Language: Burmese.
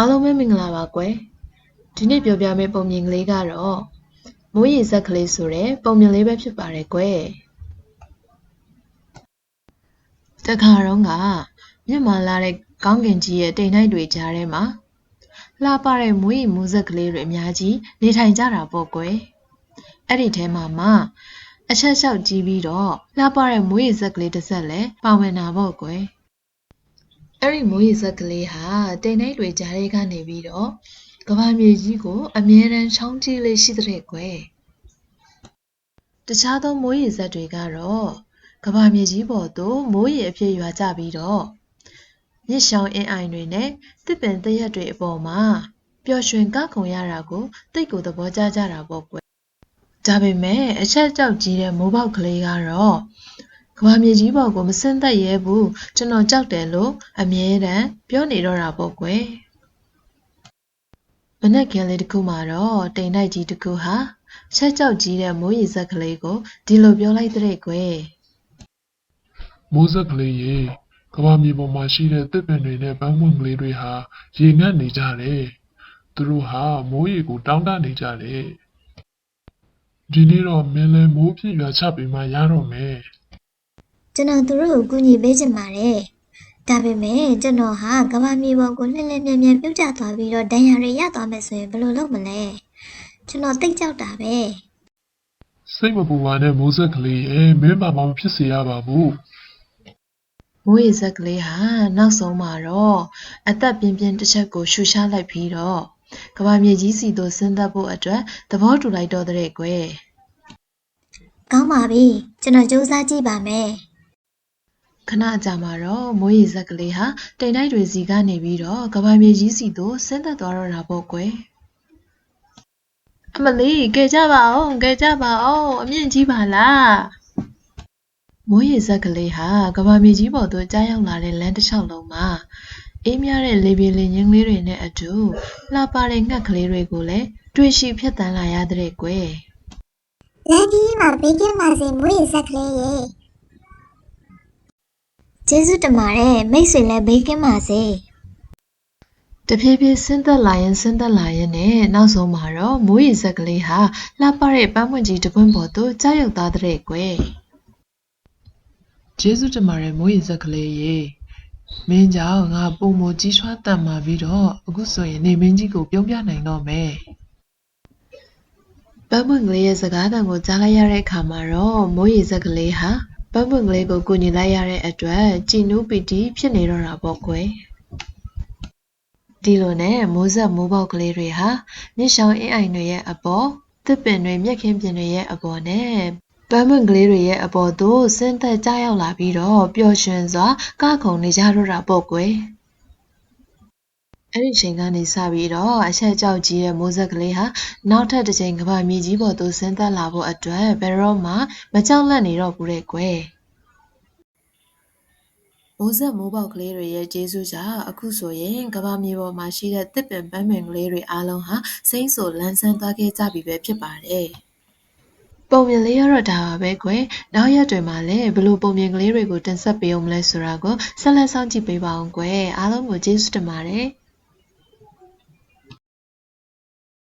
အားလုံးပဲမင်္ဂလာပါကွယ်ဒီနေ့ပြောပြမယ့်ပုံမြင်ကလေးကတော့မိုးရေဇက်ကလေးဆိုတဲ့ပုံမြင်လေးပဲဖြစ်ပါတယ်ကွယ်တခါတော့ကမြင့်မာလာတဲ့ကောင်းကင်ကြီးရဲ့တိမ်နှိုက်တွေကြားထဲမှာလှပတဲ့မွေးရီမူးဇက်ကလေးတွေအများကြီးနေထိုင်ကြတာပေါ့ကွယ်အဲ့ဒီထဲမှာမှအချက်လျှောက်ကြီးပြီးတော့လှပတဲ့မွေးရီဇက်ကလေးတစ်ဆက်လည်းပါဝင်တာပေါ့ကွယ် အဲ့ဒီမိုးရေစက်ကလေးဟာတိမ်နှိုက်တွေကြားထဲကနေပြီးတော့ကဘာမြေကြီးကိုအမြဲတမ်းချောင်းကြည့်လေးရှိတဲ့ကွယ်တခြားသောမိုးရေစက်တွေကတော့ကဘာမြေကြီးပေါ်သို့မိုးရေအဖြစ်ရွာကျပြီးတော့မြစ်ရှောင်းအင်းအိုင်တွေနဲ့တစ်ပင်တရက်တွေအပေါ်မှာပျော်ရွှင်ကခုန်ရတာကိုတိတ်ကိုသဘောကျကြတာပေါ့ကွယ်ဒါပေမဲ့အချက်ကြောက်ကြီးတဲ့မိုးပေါက်ကလေးကတော့ ကဘာမြေကြီးပေါ်ကိုမဆင်းသက်ရဲဘူးကျွန်တော်ကြောက်တယ်လို့အမြဲတမ်းပြောနေတော့တာပေါ့ကွယ်မနက်ခင်းလေးတစ်ခုမှာတော့တိမ်တိုက်ကြီးတစ်ခုဟာချက်ကြောက်ကြီးတဲ့မိုးရေစက်ကလေးကိုဒီလိုပြောလိုက်တဲ့ကွယ်မိုးစက်ကလေးရေကဘာမြေပေါ်မှာရှိတဲ့တစ်ပင်တွေနဲ့ပန်းပွင့်ကလေးတွေဟာရေငတ်နေကြတယ်။သူတို့ဟာမိုးရေကိုတောင်းတနေကြတယ်။ဒီနေ့တော့မင်းလည်းမိုးဖြစ်ရွာချပေးမှရတော့မယ် ကျွန်တော်သူတို့ကိုကူညီပေးချင်ပါတယ်။ဒါပေမဲ့ကျွန်တော်ဟာကမ္ဘာမြေပေါ်ကိုလှည့်လှည့်မြန်မြန်ပြုတ်ကျသွားပြီးတော့ဒဏ်ရာတွေရသွားမယ်ဆိုရင်ဘယ်လိုလုပ်မလဲ။ကျွန်တော်တိတ်ကြောက်တာပဲ။စိတ်မပူပါနဲ့မိုးစက်ကလေးရေမင်းဘာမှမဖြစ်စေရပါဘူးမိုးရေစက်ကလေးဟာနောက်ဆုံးမှာတော့အသက်ပြင်းပြင်းတစ်ချက်ကိုရှူရှားလိုက်ပြီးတော့ကဘာမြေကြီးစီသို့ဆင်းသက်ဖို့အတွက်သဘောတူလိုက်တော့တဲ့ကွယ်။ကောင်းပါပြီ။ကျွန်တော်စူးစမ်းကြည့်ပါမယ် ခဏကြာမှာတော့မိုးရေစက်ကလေးဟာတိမ်တိုက်တွေစီကနေပြီးတော့ကဘာမြေကြီးစီသို့ဆင်းသက်သွားတော့တာပေါ့ကွယ်အမလေးကဲကြပါအောင်ကဲကြပါအောင်အမြင့်ကြီးပါလားမိုးရေစက်ကလေးဟာကဘာမြေကြီးပေါ်သို့ကြားရောက်လာတဲ့လမ်းတစ်လျှောက်လုံးမှာအေးမြတဲ့လေပြေလေငင်းလေးတွေနဲ့အတူလှပတဲ့ငှက်ကလေးတွေကိုလည်းတွေ့ရှိဖြတ်တန်းလာရတဲ့ကွယ်။လမ်းကြီးမှာဘေးကင်းပါစေမွေးရဆက်ကလေးရေ။ ကျေးဇူးတင်ပါတယ်မိတ်ဆွေလည်းဘေးကင်းပါစေ။တဖြည်းဖြည်းဆင်းသက်လာရင်ဆင်းသက်လာရင်နဲ့နောက်ဆုံးမှာတော့မိုးရေစက်ကလေးဟာလှပတဲ့ပန်းပွင့်ကြီးတစ်ပွင့်ပေါ်သို့ကြားရောက်သွားတဲ့ကွယ်ကျေးဇူးတင်ပါတယ်မိုးရေစက်ကလေးရေမင်းကြောင့်ငါပုံမကြီးထွားတန်မာပြီးတော့အခုဆိုရင်နေမင်းကြီးကိုပြုံးပြနိုင်တော့မယ်ပန်းပွင့်ကလေးရဲ့စကားသံကိုကြားလိုက်ရတဲ့အခါမှာတော့မိုးရေစက်ကလေးဟာ ပန်းပွင့်ကလေးကိုကူညီလိုက်ရတဲ့အတွက်ကြည်နူးပီတိဖြစ်နေတော့တာပေါ့ကွယ်ဒီလိုနဲ့မိုးဆက်မိုးပေါက်ကလေးတွေဟာမြစ်ရှောင်းအင်းအိုင်တွေရဲ့အပေါ်တစ်ပင်တွေမြက်ခင်းပြင်တွေရဲ့အပေါ်နဲ့ပန်းပွင့်ကလေးတွေရဲ့အပေါ်သို့ဆင်းသက်ကြရောက်လာပြီးတော့ပျော်ရွှင်စွာကခုန်နေကြတော့တာပေါ့ကွယ် အဲ့ဒီချိန်ကနေစပြီးတော့အချက်ကြောက်ကြီးရဲ့မိုးဆက်ကလေးဟာနောက်ထပ်တစ်ချိန်ကမ္ဘာမြေကြီးပေါ်သို့ဆင်းသက်လာဖို့အတွက်ဘယ်တော့မှမကြောက်လန့်နေတော့ဘူးတဲ့ကွယ်မိုးဆက်မိုးပေါက်ကလေးတွေရဲ့ကျေးဇူးကြောင့်အခုဆိုရင်ကမ္ဘာမြေပေါ်မှာရှိတဲ့တစ်ပင်ပန်းပင်ကလေးတွေအားလုံးဟာစိမ့်ဆိုလန်းဆန်းသွားခဲ့ကြပြီပဲဖြစ်ပါတယ်။ပုံမြင်လေးကတော့ဒါပါပဲကွယ်။နောက်ရက်တွေမှာလည်းဘယ်လိုပုံမြင်ကလေးတွေကိုတင်ဆက်ပေးအောင်မလဲဆိုတာကိုဆက်လက်စောင့်ကြည့်ပေးပါအောင်ကွယ်။အားလုံးကိုကျေးဇူးတင်ပါတယ်။